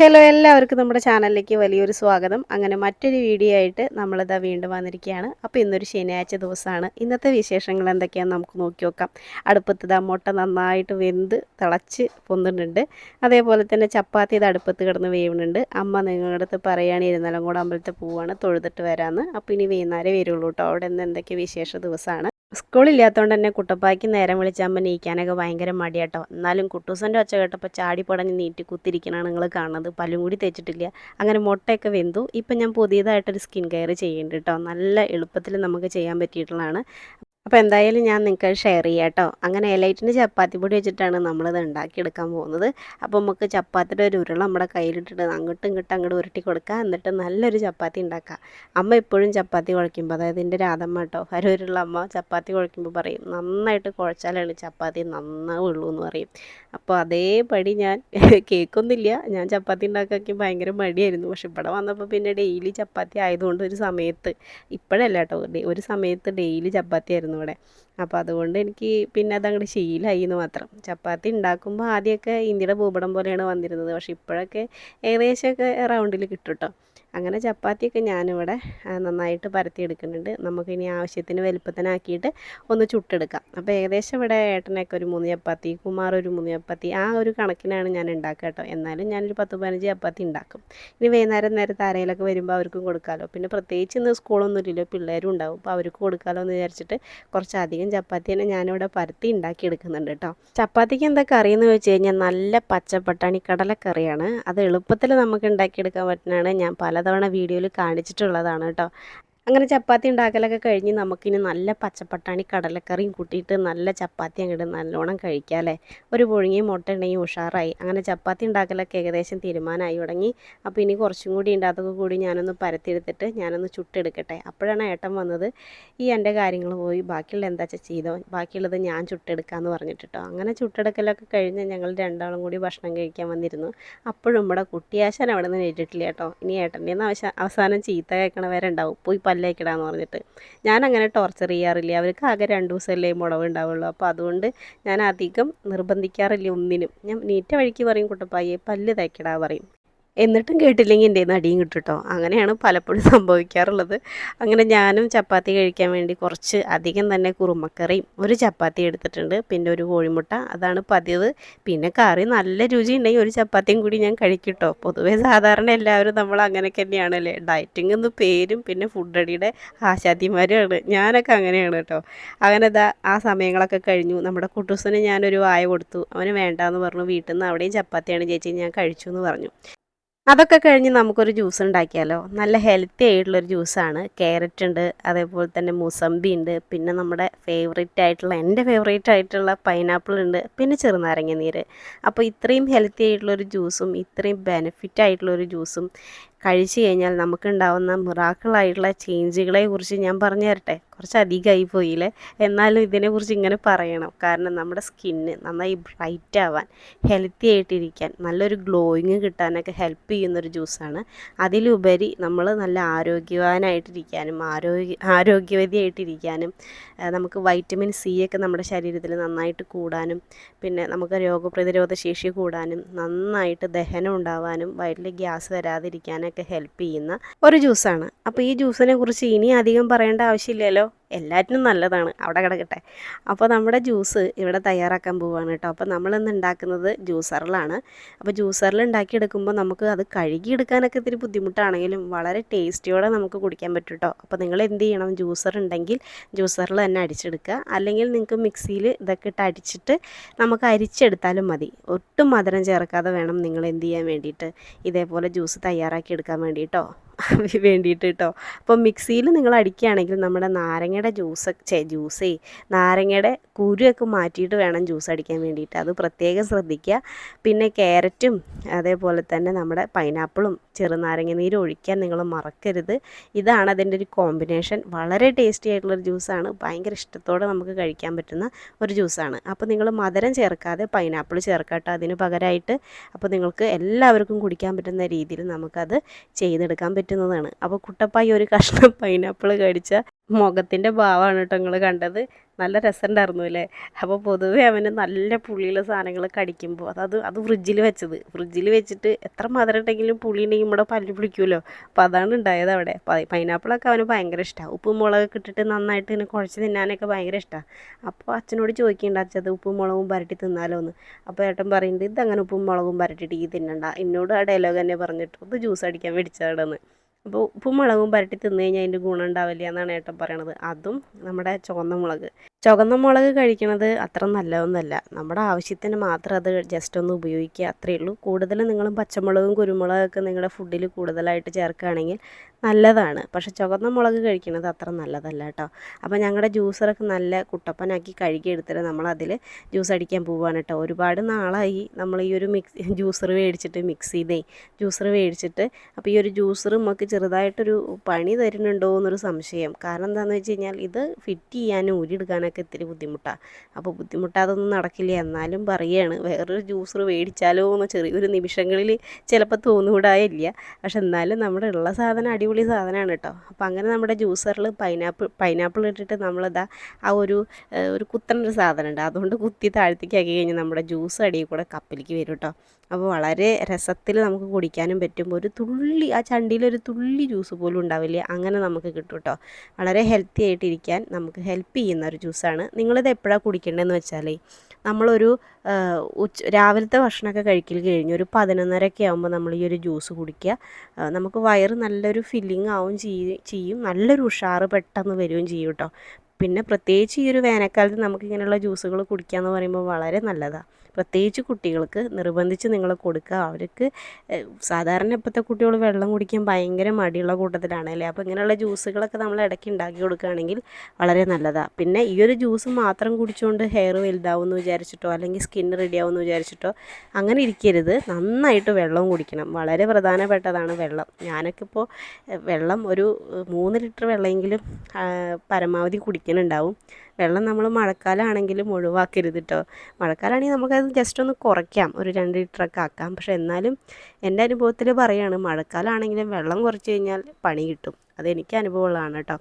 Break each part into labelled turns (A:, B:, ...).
A: Hello എല്ലാവർക്കും നമ്മുടെ ചാനലിലേക്ക് വലിയൊരു സ്വാഗതം. അങ്ങനെ മറ്റൊരു വീഡിയോ ആയിട്ട് നമ്മളിതാ വീണ്ടും വന്നിരിക്കുകയാണ്. അപ്പോൾ ഇന്നൊരു ശനിയാഴ്ച ദിവസമാണ് ഇന്നത്തെ വിശേഷങ്ങൾ എന്തൊക്കെയാണെന്ന് നമുക്ക് നോക്കി നോക്കാം. അടുപ്പത്ത് ഇതാ മുട്ട നന്നായിട്ട് വെന്ത് തിളച്ച് പൊന്നിട്ടുണ്ട് അതേപോലെ തന്നെ ചപ്പാത്തി ഇത് അടുപ്പത്ത് കിടന്ന് വേവുന്നുണ്ട്. അമ്മ നിങ്ങളുടെ അടുത്ത് പറയുകയാണ് ഇരുന്നാലും കൂടെ അമ്പലത്തിൽ പോവാണ് തൊഴുതിട്ട് വരാമെന്ന് അപ്പോൾ ഇനി വൈകുന്നേരം വരുള്ളൂ കേട്ടോ അവിടെ നിന്ന് എന്തൊക്കെ വിശേഷ ദിവസമാണ് സ്കൂളില്ലാത്തതുകൊണ്ട് തന്നെ കുട്ടപ്പായ്ക്ക് നേരം വിളിച്ചാകുമ്പോൾ നീക്കാനൊക്കെ ഭയങ്കര മടിയാട്ടോ. എന്നാലും കുട്ടൂസന്റെ ഒച്ച കേട്ടപ്പോൾ ചാടി പടഞ്ഞ് നീട്ടി കുത്തിരിക്കണാണ് നിങ്ങൾ കാണുന്നത്. പല്ലും കൂടി തേച്ചിട്ടില്ല. അങ്ങനെ മുട്ടയൊക്കെ വെന്തു. ഇപ്പം ഞാൻ പുതിയതായിട്ടൊരു സ്കിൻ കെയർ ചെയ്യുന്നുണ്ട് കേട്ടോ നല്ല എളുപ്പത്തിൽ നമുക്ക് ചെയ്യാൻ പറ്റിയിട്ടുള്ളതാണ്. അപ്പോൾ എന്തായാലും ഞാൻ നിങ്ങൾക്ക് ഷെയർ ചെയ്യാം കേട്ടോ. അങ്ങനെ എലൈറ്റിന്റെ ചപ്പാത്തി പൊടി വെച്ചിട്ടാണ് നമ്മളിത് ഉണ്ടാക്കിയെടുക്കാൻ പോകുന്നത്. അപ്പോൾ നമുക്ക് ചപ്പാത്തിയുടെ ഒരു ഉരുള നമ്മുടെ കയ്യിലിട്ടിട്ട് അങ്ങോട്ടും ഇങ്ങോട്ടും അങ്ങോട്ട് ഉരുട്ടി കൊടുക്കുക എന്നിട്ട് നല്ലൊരു ചപ്പാത്തി ഉണ്ടാക്കുക അമ്മ എപ്പോഴും ചപ്പാത്തി കുഴയ്ക്കുമ്പോൾ അതായത് എന്റെ രാധമ്മ കേട്ടോ ഹരൂരുള്ള അമ്മ ചപ്പാത്തി കുഴയ്ക്കുമ്പോൾ പറയും നന്നായിട്ട് കുഴച്ചാലാണ് ചപ്പാത്തി നന്നാവുള്ളൂ എന്ന് പറയും. അപ്പോൾ അതേപടി ഞാൻ കേൾക്കുന്നില്ല. ഞാൻ ചപ്പാത്തി ഉണ്ടാക്കാക്കി ഭയങ്കര മടിയായിരുന്നു. പക്ഷെ ഇവിടെ വന്നപ്പോൾ പിന്നെ ഡെയിലി ചപ്പാത്തി ആയതുകൊണ്ട് ഒരു സമയത്ത് ഇപ്പോഴല്ല കേട്ടോ ഒരു സമയത്ത് ഡെയിലി ചപ്പാത്തി ആയിരുന്നു ഇവിടെ. അപ്പോൾ അതുകൊണ്ട് എനിക്ക് പിന്നെ അതങ്ങോട്ട് ശീലമായി എന്ന് മാത്രം. ചപ്പാത്തി ഉണ്ടാക്കുമ്പോൾ ആദ്യമൊക്കെ ഇന്ത്യയുടെ ഭൂപടം പോലെയാണ് വന്നിരുന്നത്. പക്ഷെ ഇപ്പോഴൊക്കെ ഏകദേശമൊക്കെ റൗണ്ടിൽ കിട്ടും കേട്ടോ അങ്ങനെ ചപ്പാത്തിയൊക്കെ ഞാനിവിടെ നന്നായിട്ട് പരത്തിയെടുക്കുന്നുണ്ട്. നമുക്കിനി ആവശ്യത്തിന് വലുപ്പത്തിനാക്കിയിട്ട് ഒന്ന് ചുട്ടെടുക്കാം. അപ്പോൾ ഏകദേശം ഇവിടെ ഏട്ടനൊക്കെ ഒരു മൂന്ന് ചപ്പാത്തി കുമാർ ഒരു മൂന്ന് ചപ്പാത്തി ആ ഒരു കണക്കിനാണ് ഞാൻ ഉണ്ടാക്കുക കേട്ടോ. എന്നാലും ഞാനൊരു പത്ത് പതിനഞ്ച് ചപ്പാത്തി ഉണ്ടാക്കും. ഇനി വൈകുന്നേരം നേരത്തെ താരയിലൊക്കെ വരുമ്പോൾ അവർക്കും കൊടുക്കാമല്ലോ. പിന്നെ പ്രത്യേകിച്ച് ഇന്ന് സ്കൂളൊന്നും ഇല്ലല്ലോ പിള്ളേരും ഉണ്ടാവും. അപ്പോൾ അവർക്ക് കൊടുക്കാമല്ലോ എന്ന് വിചാരിച്ചിട്ട് കുറച്ചധികം ചപ്പാത്തി തന്നെ ഞാനിവിടെ പരത്തി ഉണ്ടാക്കി എടുക്കുന്നുണ്ട് കേട്ടോ. ചപ്പാത്തിക്ക് എന്താ കറി എന്ന് വെച്ച് കഴിഞ്ഞാൽ നല്ല പച്ചപ്പട്ടാണി കടലക്കറിയാണ്. അത് എളുപ്പത്തിൽ നമുക്ക് ഉണ്ടാക്കിയെടുക്കാൻ പറ്റുന്നതാണ്. ഞാൻ പല പലതവണ വീഡിയോയിൽ കാണിച്ചിട്ടുള്ളതാണ് കേട്ടോ. അങ്ങനെ ചപ്പാത്തി ഉണ്ടാക്കലൊക്കെ കഴിഞ്ഞ് നമുക്കിനി നല്ല പച്ചപ്പട്ടാണി കടലക്കറിയും കൂട്ടിയിട്ട് നല്ല ചപ്പാത്തി അങ്ങോട്ട് നല്ലോണം കഴിക്കാം അല്ലേ ഒരു പുഴുങ്ങിയ മുട്ട ഉണ്ടെങ്കിൽ ഉഷാറായി. അങ്ങനെ ചപ്പാത്തി ഉണ്ടാക്കലൊക്കെ ഏകദേശം തീരുമാനമായി തുടങ്ങി. അപ്പോൾ ഇനി കുറച്ചും കൂടി ഉണ്ട് അതൊക്കെ കൂടി ഞാനൊന്ന് പരത്തിയെടുത്തിട്ട് ഞാനൊന്ന് ചുട്ടെടുക്കട്ടെ. അപ്പോഴാണ് ഏട്ടൻ വന്നത് ഈ എന്റെ കാര്യങ്ങൾ പോയി. ബാക്കിയുള്ള എന്താ വെച്ചാൽ ചെയ്തോ? ബാക്കിയുള്ളത് ഞാൻ ചുട്ടെടുക്കാമെന്ന് പറഞ്ഞിട്ടോ അങ്ങനെ ചുട്ടെടുക്കലൊക്കെ കഴിഞ്ഞ് ഞങ്ങൾ രണ്ടാളും കൂടി ഭക്ഷണം കഴിക്കാൻ വന്നിരുന്നു. അപ്പോഴും ഇവിടെ കുട്ടിയാശാൻ അവിടെ നിന്ന് നേരിട്ടില്ല കേട്ടോ. ഇനി ഏട്ടന്റെ അവസാനം ചീത്ത കേൾക്കണവരുണ്ടാവും പോയി പോയി പല്ലേക്കിടാന്ന് പറഞ്ഞിട്ട്. ഞാൻ അങ്ങനെ ടോർച്ചർ ചെയ്യാറില്ല. അവർക്ക് ആകെ രണ്ട് ദിവസമല്ലേ മുളവ് ഉണ്ടാവുള്ളൂ അപ്പോൾ അതുകൊണ്ട് ഞാൻ അധികം നിർബന്ധിക്കാറില്ല ഒന്നിനും. ഞാൻ നീറ്റ വഴിക്ക് പറയും കുട്ടപ്പായെ പല്ല് തേക്കടാ പറയും. എന്നിട്ടും കേട്ടില്ലെങ്കിൽ എന്റെ നടിയും കിട്ടും കേട്ടോ അങ്ങനെയാണ് പലപ്പോഴും സംഭവിക്കാറുള്ളത്. അങ്ങനെ ഞാനും ചപ്പാത്തി കഴിക്കാൻ വേണ്ടി കുറച്ച് അധികം തന്നെ കുറുമക്കറിയും ഒരു ചപ്പാത്തി എടുത്തിട്ടുണ്ട്. പിന്നെ ഒരു കോഴിമുട്ട അതാണ് പതിവ്. പിന്നെ കറി നല്ല രുചി ഉണ്ടെങ്കിൽ ഒരു ചപ്പാത്തിയും കൂടി ഞാൻ കഴിക്കട്ടോ പൊതുവേ സാധാരണ എല്ലാവരും നമ്മൾ അങ്ങനെയൊക്കെ തന്നെയാണല്ലേ? ഡയറ്റിംഗ് എന്ന് പേരും പിന്നെ ഫുഡ് അടിയുടെ ആശാദ്യന്മാരുമാണ് ഞാനൊക്കെ അങ്ങനെയാണ് കേട്ടോ അങ്ങനെ ഇതാ ആ സമയങ്ങളൊക്കെ കഴിഞ്ഞു. നമ്മുടെ കുട്ടൂസിന് ഞാനൊരു വായ കൊടുത്തു. അവന് വേണ്ടാന്ന് പറഞ്ഞു. വീട്ടിൽ നിന്ന് അവിടെയും ചപ്പാത്തിയാണ് ചേച്ചി ഞാൻ കഴിച്ചു എന്ന് പറഞ്ഞു. അതൊക്കെ കഴിഞ്ഞ് നമുക്കൊരു ജ്യൂസ് ഉണ്ടാക്കിയാലോ? നല്ല ഹെൽത്തി ആയിട്ടുള്ളൊരു ജ്യൂസാണ് ക്യാരറ്റ് ഉണ്ട് അതേപോലെ തന്നെ മുസമ്പി ഉണ്ട് പിന്നെ നമ്മുടെ ഫേവറേറ്റ് ആയിട്ടുള്ള എന്റെ ഫേവറേറ്റ് ആയിട്ടുള്ള പൈനാപ്പിൾ ഉണ്ട് പിന്നെ ചെറുനാരങ്ങ നീര്. അപ്പോൾ ഇത്രയും ഹെൽത്തി ആയിട്ടുള്ളൊരു ജ്യൂസും ഇത്രയും ബെനിഫിറ്റ് ആയിട്ടുള്ളൊരു ജ്യൂസും കഴിച്ചു കഴിഞ്ഞാൽ നമുക്കുണ്ടാവുന്ന മിറാക്കിളായിട്ടുള്ള ചേഞ്ചുകളെ കുറിച്ച് ഞാൻ പറഞ്ഞു തരട്ടെ കുറച്ച് അധികമായി പോയില്ലേ? എന്നാലും ഇതിനെക്കുറിച്ച് ഇങ്ങനെ പറയണം. കാരണം നമ്മുടെ സ്കിന്ന് നന്നായി ബ്രൈറ്റ് ആവാൻ ഹെൽത്തി ആയിട്ടിരിക്കാൻ നല്ലൊരു ഗ്ലോയിങ് കിട്ടാനൊക്കെ ഹെൽപ്പ് ചെയ്യുന്നൊരു ജ്യൂസാണ്. അതിലുപരി നമ്മൾ നല്ല ആരോഗ്യവാനായിട്ടിരിക്കാനും ആരോഗ്യ ആരോഗ്യവതിയായിട്ടിരിക്കാനും നമുക്ക് വൈറ്റമിൻ സി ഒക്കെ നമ്മുടെ ശരീരത്തിൽ നന്നായിട്ട് കൂടാനും പിന്നെ നമുക്ക് രോഗപ്രതിരോധ ശേഷി കൂടാനും നന്നായിട്ട് ദഹനം ഉണ്ടാവാനും വയറ്റിൽ ഗ്യാസ് വരാതിരിക്കാനൊക്കെ ഹെൽപ്പ് ചെയ്യുന്ന ഒരു ജ്യൂസാണ്. അപ്പോൾ ഈ ജ്യൂസിനെ കുറിച്ച് ഇനി അധികം പറയേണ്ട ആവശ്യമില്ലല്ലോ. എല്ലാറ്റിനും നല്ലതാണ്. അവിടെ കിടക്കട്ടെ. അപ്പോൾ നമ്മുടെ ജ്യൂസ് ഇവിടെ തയ്യാറാക്കാൻ പോവുകയാണ് കേട്ടോ. അപ്പോൾ നമ്മളിന്ന് ഉണ്ടാക്കുന്നത് ജ്യൂസറിലാണ്. അപ്പോൾ ജ്യൂസറിൽ ഉണ്ടാക്കിയെടുക്കുമ്പോൾ നമുക്ക് അത് കഴുകിയെടുക്കാനൊക്കെ ഇത്തിരി ബുദ്ധിമുട്ടാണെങ്കിലും വളരെ ടേസ്റ്റിയോടെ നമുക്ക് കുടിക്കാൻ പറ്റും കേട്ടോ. അപ്പോൾ നിങ്ങൾ എന്ത് ചെയ്യണം? ജ്യൂസർ ഉണ്ടെങ്കിൽ ജ്യൂസറിൽ തന്നെ അടിച്ചെടുക്കുക. അല്ലെങ്കിൽ നിങ്ങൾക്ക് മിക്സിയിൽ ഇതൊക്കെ ഇട്ട് അടിച്ചിട്ട് നമുക്ക് അരിച്ചെടുത്താലും മതി. ഒട്ടും മധുരം ചേർക്കാതെ വേണം നിങ്ങൾ എന്ത് ചെയ്യാൻ വേണ്ടിയിട്ട്. ഇതേപോലെ ജ്യൂസ് തയ്യാറാക്കി എടുക്കാൻ വേണ്ടിയിട്ടോ. വേണ്ടിയിട്ട് കേട്ടോ അപ്പോൾ മിക്സിയിൽ നിങ്ങൾ അടിക്കുകയാണെങ്കിൽ നമ്മുടെ നാരങ്ങയുടെ ജ്യൂസ് ചേ ജ്യൂസേ നാരങ്ങയുടെ കുരുവൊക്കെ മാറ്റിയിട്ട് വേണം ജ്യൂസ് അടിക്കാൻ വേണ്ടിയിട്ട്. അത് പ്രത്യേകം ശ്രദ്ധിക്കുക. പിന്നെ ക്യാരറ്റും അതേപോലെ തന്നെ നമ്മുടെ പൈനാപ്പിളും ചെറുനാരങ്ങ നീര് ഒഴിക്കാൻ നിങ്ങൾ മറക്കരുത്. ഇതാണ് അതിന്റെ ഒരു കോമ്പിനേഷൻ. വളരെ ടേസ്റ്റി ആയിട്ടുള്ളൊരു ജ്യൂസാണ്. ഭയങ്കര ഇഷ്ടത്തോടെ നമുക്ക് കഴിക്കാൻ പറ്റുന്ന ഒരു ജ്യൂസാണ്. അപ്പോൾ നിങ്ങൾ മധുരം ചേർക്കാതെ പൈനാപ്പിൾ ചേർക്കാട്ടോ അതിന് പകരമായിട്ട് അപ്പോൾ നിങ്ങൾക്ക് എല്ലാവർക്കും കുടിക്കാൻ പറ്റുന്ന രീതിയിൽ നമുക്കത് ചെയ്തെടുക്കാൻ പറ്റുന്നതാണ്. അപ്പോൾ കുട്ടപ്പായി ഒരു കഷ്ണം പൈനാപ്പിൾ കടിച്ച മുഖത്തിന്റെ ഭാവമാണ് കേട്ടോ നിങ്ങൾ കണ്ടത്. നല്ല രസമുണ്ടായിരുന്നു അല്ലേ? അപ്പോൾ പൊതുവേ അവന് നല്ല പുളിയുള്ള സാധനങ്ങൾ കടിക്കുമ്പോൾ അതത് അത് ഫ്രിഡ്ജിൽ വെച്ചത്. ഫ്രിഡ്ജിൽ വെച്ചിട്ട് എത്ര മധുരം ഉണ്ടെങ്കിലും പുളി ഉണ്ടെങ്കിൽ നമ്മുടെ പല്ല് പിടിക്കുമല്ലോ? അപ്പോൾ അതാണ് ഉണ്ടായത് അവിടെ. പൈനാപ്പിളൊക്കെ അവന് ഭയങ്കര ഇഷ്ടമാണ് ഉപ്പും മുളകൊക്കെ ഇട്ടിട്ട് നന്നായിട്ട് ഇങ്ങനെ കുഴച്ച് തിന്നാനൊക്കെ ഭയങ്കര ഇഷ്ടമാണ് അപ്പോൾ അച്ഛനോട് ചോദിക്കേണ്ട അച്ഛത് ഉപ്പും മുളകും പരട്ടി തിന്നാലോ എന്ന്? അപ്പോൾ ഏട്ടൻ പറയുന്നുണ്ട് അങ്ങനെ ഉപ്പും മുളകും പരട്ടിയിട്ട് ഈ തിന്നണ്ട. എന്നോട് ആ ഡയലോഗ് തന്നെ പറഞ്ഞിട്ട്. ഇത് ജ്യൂസ് അടിക്കാൻ മേടിച്ചതാണെന്ന്. അപ്പോൾ ഉപ്പും മുളകും പുരട്ടി തിന്നു കഴിഞ്ഞാൽ അതിന്റെ ഗുണം ഉണ്ടാവില്ല എന്നാണ് ഏട്ടൻ പറയണത്. അതും നമ്മുടെ ചുവന്ന മുളക്. ചുവന്ന മുളക് കഴിക്കണത് അത്ര നല്ലതൊന്നുമല്ല നമ്മുടെ ആവശ്യത്തിന് മാത്രം അത് ജസ്റ്റ് ഒന്ന് ഉപയോഗിക്കുക അത്രയേ ഉള്ളൂ. കൂടുതൽ നിങ്ങളും പച്ചമുളകും കുരുമുളകൊക്കെ നിങ്ങളുടെ ഫുഡിൽ കൂടുതലായിട്ട് ചേർക്കുകയാണെങ്കിൽ നല്ലതാണ്. പക്ഷേ ചുവന്ന മുളക് കഴിക്കുന്നത് അത്ര നല്ലതല്ല കേട്ടോ. അപ്പോൾ ഞങ്ങളുടെ ജ്യൂസറൊക്കെ നല്ല കുട്ടപ്പനാക്കി കഴുകിയെടുത്തിട്ട് നമ്മളതിൽ ജ്യൂസ് അടിക്കാൻ പോവുകയാണ് കേട്ടോ. ഒരുപാട് നാളായി നമ്മൾ ഈ ഒരു മിക്സ് ജ്യൂസർ മേടിച്ചിട്ട് മിക്സ് ചെയ്തേ. ജ്യൂസർ മേടിച്ചിട്ട് അപ്പോൾ ഈ ഒരു ജ്യൂസർ നമുക്ക് ചെറുതായിട്ടൊരു പണി തരുന്നുണ്ടോ എന്നൊരു സംശയം. കാരണം എന്താണെന്ന് വെച്ച് കഴിഞ്ഞാൽ ഇത് ഫിറ്റ് ചെയ്യാനും ഊരിയെടുക്കാനൊക്കെ ഇത്തിരി ബുദ്ധിമുട്ടാണ് അപ്പോൾ ബുദ്ധിമുട്ടാതൊന്നും നടക്കില്ല. എന്നാലും പറയുകയാണ് വേറൊരു ജ്യൂസർ മേടിച്ചാലോ എന്ന് ചെറിയൊരു നിമിഷങ്ങളിൽ ചിലപ്പോൾ തോന്നുകൂടായില്ല പക്ഷെ എന്നാലും നമ്മുടെ ഉള്ള സാധനം അടിപൊളി സാധനമാണ് കേട്ടോ. അപ്പോൾ അങ്ങനെ നമ്മുടെ ജ്യൂസറിൽ പൈനാപ്പിൾ പൈനാപ്പിൾ ഇട്ടിട്ട് നമ്മളിതാ ആ ഒരു ഒരു കുത്തനൊരു സാധനം ഉണ്ട് അതുകൊണ്ട് കുത്തി താഴ്ത്തിക്കാക്കി കഴിഞ്ഞാൽ നമ്മുടെ ജ്യൂസ് അടിയിൽ കൂടെ കപ്പിലേക്ക് വരും കേട്ടോ. അപ്പോൾ വളരെ രസത്തിൽ നമുക്ക് കുടിക്കാനും പറ്റും. ഒരു തുള്ളി ആ ചണ്ടിയിൽ ഒരു തുള്ളി ജ്യൂസ് പോലും ഉണ്ടാവില്ല. അങ്ങനെ നമുക്ക് കിട്ടും കേട്ടോ വളരെ ഹെൽത്തി ആയിട്ടിരിക്കാൻ നമുക്ക് ഹെൽപ്പ് ചെയ്യുന്ന ഒരു ജ്യൂസാണ് നിങ്ങളിത് എപ്പോഴാണ് കുടിക്കേണ്ടതെന്ന് വെച്ചാൽ നമ്മളൊരു ഉച്ച രാവിലത്തെ ഭക്ഷണമൊക്കെ കഴിക്കൽ കഴിഞ്ഞ് ഒരു പതിനൊന്നരയൊക്കെ ആകുമ്പോൾ നമ്മൾ ഈ ഒരു ജ്യൂസ് കുടിക്കുക. നമുക്ക് വയറ് നല്ലൊരു ഫില്ലിംഗ് ആവും ചെയ്യും. നല്ലൊരു ഉഷാറ് പെട്ടെന്ന് വരികയും ചെയ്യും കേട്ടോ പിന്നെ പ്രത്യേകിച്ച് ഈ ഒരു വേനൽക്കാലത്ത് നമുക്ക് ഇങ്ങനെയുള്ള ജ്യൂസുകൾ കുടിക്കുക എന്ന് പറയുമ്പോൾ വളരെ നല്ലതാണ് പ്രത്യേകിച്ച് കുട്ടികൾക്ക് നിർബന്ധിച്ച് നിങ്ങൾ കൊടുക്കുക. അവർക്ക് സാധാരണ ഇപ്പോഴത്തെ കുട്ടികൾ വെള്ളം കുടിക്കാൻ ഭയങ്കര മടിയുള്ള കൂട്ടത്തിലാണ് അല്ലേ? അപ്പോൾ ഇങ്ങനെയുള്ള ജ്യൂസുകളൊക്കെ നമ്മൾ ഇടയ്ക്ക് ഉണ്ടാക്കി കൊടുക്കുകയാണെങ്കിൽ വളരെ നല്ലതാണ് പിന്നെ ഈ ഒരു ജ്യൂസ് മാത്രം കുടിച്ചുകൊണ്ട് ഹെയർ വലുതാവുമെന്ന് വിചാരിച്ചിട്ടോ അല്ലെങ്കിൽ സ്കിൻ റെഡിയാവും എന്ന് വിചാരിച്ചിട്ടോ അങ്ങനെ ഇരിക്കരുത്. നന്നായിട്ട് വെള്ളം കുടിക്കണം. വളരെ പ്രധാനപ്പെട്ടതാണ് വെള്ളം. ഞാനൊക്കെ ഇപ്പോൾ വെള്ളം ഒരു മൂന്ന് ലിറ്റർ വെള്ളമെങ്കിലും പരമാവധി കുടിക്കുന്നുണ്ടാവും വെള്ളം നമ്മൾ മഴക്കാലമാണെങ്കിലും ഒഴിവാക്കരുത് കേട്ടോ മഴക്കാലമാണെങ്കിൽ നമുക്കത് ജസ്റ്റ് ഒന്ന് കുറയ്ക്കാം. ഒരു രണ്ട് ലിറ്ററൊക്കെ ആക്കാം. പക്ഷേ എന്നാലും എന്റെ അനുഭവത്തിൽ പറയുകയാണ് മഴക്കാലമാണെങ്കിലും വെള്ളം കുറച്ച് കഴിഞ്ഞാൽ പണി കിട്ടും. അതെനിക്ക് അനുഭവമുള്ളതാണ് കേട്ടോ.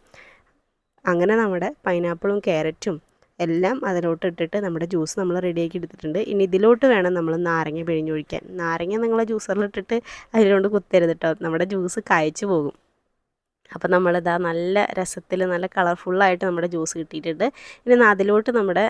A: അങ്ങനെ നമ്മുടെ പൈനാപ്പിളും ക്യാരറ്റും എല്ലാം അതിലോട്ട് ഇട്ടിട്ട് നമ്മുടെ ജ്യൂസ് നമ്മൾ റെഡിയാക്കി എടുത്തിട്ടുണ്ട്. ഇനി ഇതിലോട്ട് വേണം നമ്മൾ നാരങ്ങ പിഴിഞ്ഞൊഴിക്കാൻ. നാരങ്ങ നിങ്ങളെ ജ്യൂസറിലിട്ടിട്ട് അതിലോട്ട് കുത്തരുത് കേട്ടോ. നമ്മുടെ ജ്യൂസ് കായച്ചു പോകും. അപ്പോൾ നമ്മളിതാ നല്ല രസത്തിൽ നല്ല കളർഫുള്ളായിട്ട് നമ്മുടെ ജ്യൂസ് കിട്ടിയിട്ടുണ്ട്. ഇനി അതിലോട്ട് നമ്മുടെ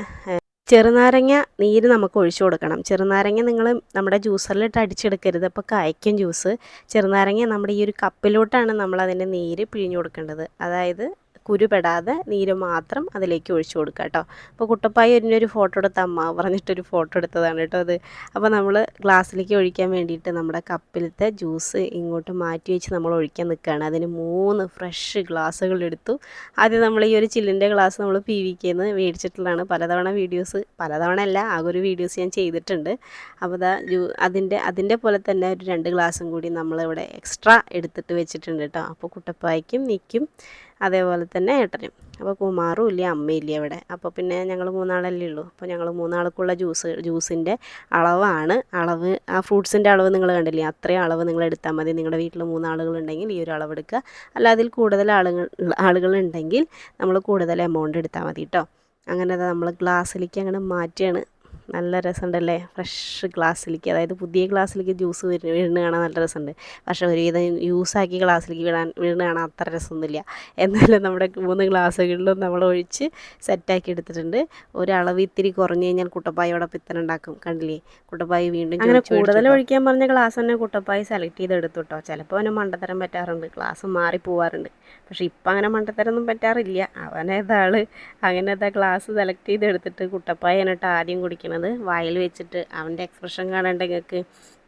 A: ചെറുനാരങ്ങ നീര് നമുക്ക് ഒഴിച്ചു കൊടുക്കണം. ചെറുനാരങ്ങ നിങ്ങൾ നമ്മുടെ ജ്യൂസറിലിട്ട് അടിച്ചെടുക്കരുത്. അപ്പോൾ കായ്ക്കും ജ്യൂസ്. ചെറുനാരങ്ങ നമ്മുടെ ഈ ഒരു കപ്പിലോട്ടാണ് നമ്മൾ അതിന്റെ നീര് പിഴിഞ്ഞു കൊടുക്കേണ്ടത്. അതായത് കുരുപെടാതെ നീര് മാത്രം അതിലേക്ക് ഒഴിച്ചു കൊടുക്കുക കേട്ടോ. അപ്പോൾ കുട്ടപ്പായി ഒരു ഫോട്ടോ എടുത്ത അമ്മ പറഞ്ഞിട്ടൊരു ഫോട്ടോ എടുത്തതാണ് കേട്ടോ അത്. അപ്പോൾ നമ്മൾ ഗ്ലാസ്സിലേക്ക് ഒഴിക്കാൻ വേണ്ടിയിട്ട് നമ്മുടെ കപ്പിലത്തെ ജ്യൂസ് ഇങ്ങോട്ട് മാറ്റി വെച്ച് നമ്മൾ ഒഴിക്കാൻ നിൽക്കുകയാണ്. അതിന് മൂന്ന് ഫ്രഷ് ഗ്ലാസ്സുകൾ എടുത്തു. ആദ്യം നമ്മൾ ഈ ഒരു ചില്ലിന്റെ ഗ്ലാസ് നമ്മൾ പി വി കെന്ന് മേടിച്ചിട്ടുള്ളതാണ്. പലതവണ വീഡിയോസ് പലതവണ അല്ല ആ ഒരു വീഡിയോസ് ഞാൻ ചെയ്തിട്ടുണ്ട്. അപ്പോൾ അതാ അതിന്റെ അതിന്റെ പോലെ തന്നെ ഒരു രണ്ട് ഗ്ലാസ്സും കൂടി നമ്മളിവിടെ എക്സ്ട്രാ എടുത്തിട്ട് വെച്ചിട്ടുണ്ട് കേട്ടോ. അപ്പോൾ കുട്ടപ്പായ്ക്കും നിൽക്കും അതേപോലെ തന്നെ ഏട്ടനും. അപ്പോൾ കുമാറും ഇല്ല അമ്മയില്ല അവിടെ. അപ്പോൾ പിന്നെ ഞങ്ങൾ മൂന്നാളല്ലേ ഉള്ളൂ. അപ്പോൾ ഞങ്ങൾ മൂന്നാൾക്കുള്ള ജ്യൂസ് ജ്യൂസിന്റെ അളവാണ്. അളവ് ആ ഫ്രൂട്ട്സിന്റെ അളവ് നിങ്ങൾ കണ്ടില്ലേ? അത്രയും അളവ് നിങ്ങൾ എടുത്താൽ മതി. നിങ്ങളുടെ വീട്ടിൽ മൂന്നാളുകളുണ്ടെങ്കിൽ ഈ ഒരു അളവ് എടുക്കുക. അല്ല അതിൽ കൂടുതൽ ആളുകൾ ആളുകളുണ്ടെങ്കിൽ നമ്മൾ കൂടുതൽ എമൗണ്ട് എടുത്താൽ മതി കേട്ടോ അങ്ങനെ നമ്മൾ ഗ്ലാസ്സിലേക്ക് അങ്ങനെ മാറ്റിയാണ് നല്ല രസമുണ്ടല്ലേ? ഫ്രഷ് ഗ്ലാസ്സിലേക്ക് അതായത് പുതിയ ഗ്ലാസ്സിലേക്ക് ജ്യൂസ് വീഴുന്ന കാണാൻ നല്ല രസമുണ്ട്. പക്ഷേ ഒരുവിധം യൂസാക്കി ഗ്ലാസ്സിലേക്ക് വീഴാൻ വീഴുന്ന കാണാൻ അത്ര രസമൊന്നുമില്ല. എന്നാലും നമ്മുടെ മൂന്ന് ഗ്ലാസ്സുകളിലും നമ്മൾ ഒഴിച്ച് സെറ്റാക്കി എടുത്തിട്ടുണ്ട്. ഒരളവ് ഇത്തിരി കുറഞ്ഞു കഴിഞ്ഞാൽ കുട്ടപ്പായോടെ പിത്തനുണ്ടാക്കും കണ്ടില്ലേ? കുട്ടപ്പായി വീണ്ടും അങ്ങനെ കൂടുതൽ ഒഴിക്കാൻ പറഞ്ഞ ഗ്ലാസ് തന്നെ കുട്ടപ്പായി സെലക്ട് ചെയ്ത് എടുത്തു കേട്ടോ ചിലപ്പോൾ അവന് മണ്ടത്തരം പറ്റാറുണ്ട്. ഗ്ലാസ് മാറി പോവാറുണ്ട്. പക്ഷെ ഇപ്പം അങ്ങനെ മണ്ടത്തരമൊന്നും പറ്റാറില്ല. അവനേതാൾ അങ്ങനത്തെ ഗ്ലാസ് സെലക്ട് ചെയ്ത് എടുത്തിട്ട് കുട്ടപ്പായി എന്നിട്ട് ആദ്യം കുടിക്കുന്നത് കുടിക്കുന്നത് വായിൽ വെച്ചിട്ട് അവന്റെ എക്സ്പ്രഷൻ കാണേണ്ട നിങ്ങൾക്ക്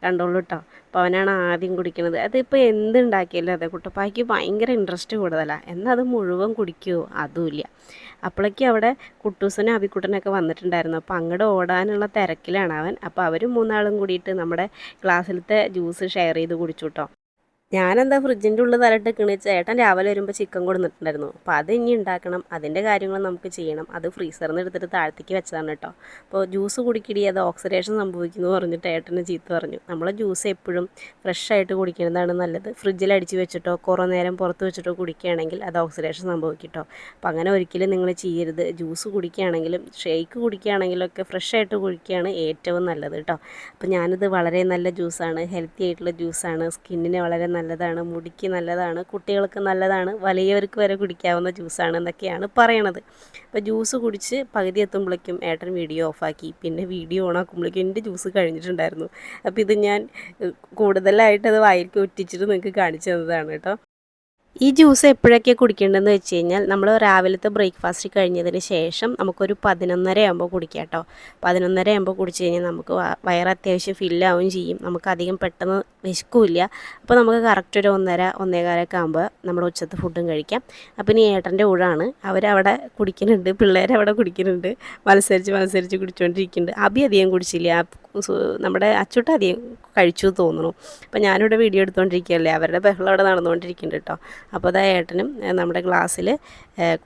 A: കണ്ടോളൂ കേട്ടോ അപ്പോൾ അവനാണ് ആദ്യം കുടിക്കുന്നത് അതിപ്പോൾ എന്തുണ്ടാക്കിയല്ലോ അതെ കുട്ടപ്പായ്ക്ക് ഭയങ്കര ഇൻട്രസ്റ്റ് കൂടുതലാണ് എന്നാൽ അത് മുഴുവൻ കുടിക്കുമോ അതുമില്ല അപ്പോഴേക്കും അവിടെ കുട്ടൂസനും അബിക്കുട്ടനൊക്കെ വന്നിട്ടുണ്ടായിരുന്നു. അപ്പോൾ അങ്ങോട്ട് ഓടാനുള്ള തിരക്കിലാണ് അവൻ. അപ്പോൾ അവർ മൂന്നാളും കൂടിയിട്ട് നമ്മുടെ ക്ലാസ്സിലത്തെ ജ്യൂസ് ഷെയർ ചെയ്ത് കുടിച്ചു കേട്ടോ ഞാനെന്താ ഫ്രിഡ്ജിന്റെ ഉള്ളിൽ തലട്ടിക്കണെന്ന് ചേട്ടൻ രാവിലെ വരുമ്പോൾ ചിക്കൻ കൊടുത്തിട്ടുണ്ടായിരുന്നു അപ്പോൾ അത് ഇനി ഉണ്ടാക്കണം അതിന്റെ കാര്യങ്ങൾ നമുക്ക് ചെയ്യണം. അത് ഫ്രീസറിൽ നിന്ന് എടുത്തിട്ട് താഴത്തേക്ക് വെച്ചതാണ് കേട്ടോ. അപ്പോൾ ജ്യൂസ് കുടിക്കിടി അത് ഓക്സിഡേഷൻ സംഭവിക്കുന്നു പറഞ്ഞിട്ട് ഏട്ടന് ചീത്ത പറഞ്ഞു. നമ്മൾ ജ്യൂസ് എപ്പോഴും ഫ്രഷ് ആയിട്ട് കുടിക്കുന്നതാണ് നല്ലത്. ഫ്രിഡ്ജിൽ അടിച്ച് വെച്ചിട്ടോ കുറേ നേരം പുറത്ത് വെച്ചിട്ടോ കുടിക്കുകയാണെങ്കിൽ അത് ഓക്സിഡേഷൻ സംഭവിക്കും കേട്ടോ അപ്പോൾ അങ്ങനെ ഒരിക്കലും നിങ്ങൾ ചെയ്യരുത്. ജ്യൂസ് കുടിക്കുകയാണെങ്കിലും ഷേക്ക് കുടിക്കുകയാണെങ്കിലും ഒക്കെ ഫ്രഷ് ആയിട്ട് കുടിക്കുകയാണ് ഏറ്റവും നല്ലത് കേട്ടോ. അപ്പോൾ ഞാനിത് വളരെ നല്ല ജ്യൂസാണ് ഹെൽത്തി ആയിട്ടുള്ള ജ്യൂസാണ് സ്കിന്നിന് വളരെ നല്ലതാണ് മുടിക്ക് നല്ലതാണ് കുട്ടികൾക്ക് നല്ലതാണ് വലിയവർക്ക് വരെ കുടിക്കാവുന്ന ജ്യൂസാണ് എന്നൊക്കെയാണ് പറയണത്. അപ്പോൾ ജ്യൂസ് കുടിച്ച് പകുതി എത്തുമ്പോഴേക്കും ഏട്ടൻ വീഡിയോ ഓഫാക്കി. പിന്നെ വീഡിയോ ഓൺ ആക്കുമ്പോഴേക്കും എന്റെ ജ്യൂസ് കഴിഞ്ഞിട്ടുണ്ടായിരുന്നു. അപ്പോൾ ഇത് ഞാൻ കൂടുതലായിട്ട് അത് വായിലേക്ക് ഒറ്റിച്ചിട്ട് നിങ്ങൾക്ക് കാണിച്ചു തന്നതാണ് കേട്ടോ. ഈ ജ്യൂസ് എപ്പോഴൊക്കെ കുടിക്കേണ്ടതെന്ന് വെച്ച് കഴിഞ്ഞാൽ നമ്മൾ രാവിലത്തെ ബ്രേക്ക്ഫാസ്റ്റ് കഴിഞ്ഞതിന് ശേഷം നമുക്കൊരു പതിനൊന്നര ആകുമ്പോൾ കുടിക്കാം കേട്ടോ. പതിനൊന്നര ആകുമ്പോൾ കുടിച്ച് കഴിഞ്ഞാൽ നമുക്ക് വയറ് അത്യാവശ്യം ഫില്ലാവുകയും ചെയ്യും. നമുക്ക് അധികം പെട്ടെന്ന് വിശക്കില്ല. അപ്പോൾ നമുക്ക് കറക്റ്റ് ഒരു ഒന്നര ഒന്നേകാലൊക്കെ ആകുമ്പോൾ നമ്മുടെ ഉച്ചത്തെ ഫുഡും കഴിക്കാം. അപ്പം ഇനി ഏട്ടന്റെ ഊഴാണ്. അവരവിടെ കുടിക്കുന്നുണ്ട്. പിള്ളേരവിടെ കുടിക്കുന്നുണ്ട്. മത്സരിച്ച് മത്സരിച്ച് കുടിച്ചുകൊണ്ടിരിക്കുന്നുണ്ട് അബി അധികം കുടിച്ചില്ല. നമ്മുടെ അച്ചുട്ട അധികം കഴിച്ചു തോന്നുന്നു. അപ്പോൾ ഞാനിവിടെ വീഡിയോ എടുത്തുകൊണ്ടിരിക്കുകയല്ലേ അവരുടെ ബഹളം അവിടെ നടന്നുകൊണ്ടിരിക്കുന്നുണ്ട് കേട്ടോ അപ്പോൾ അതാ ഏട്ടനും നമ്മുടെ ഗ്ലാസ്സിൽ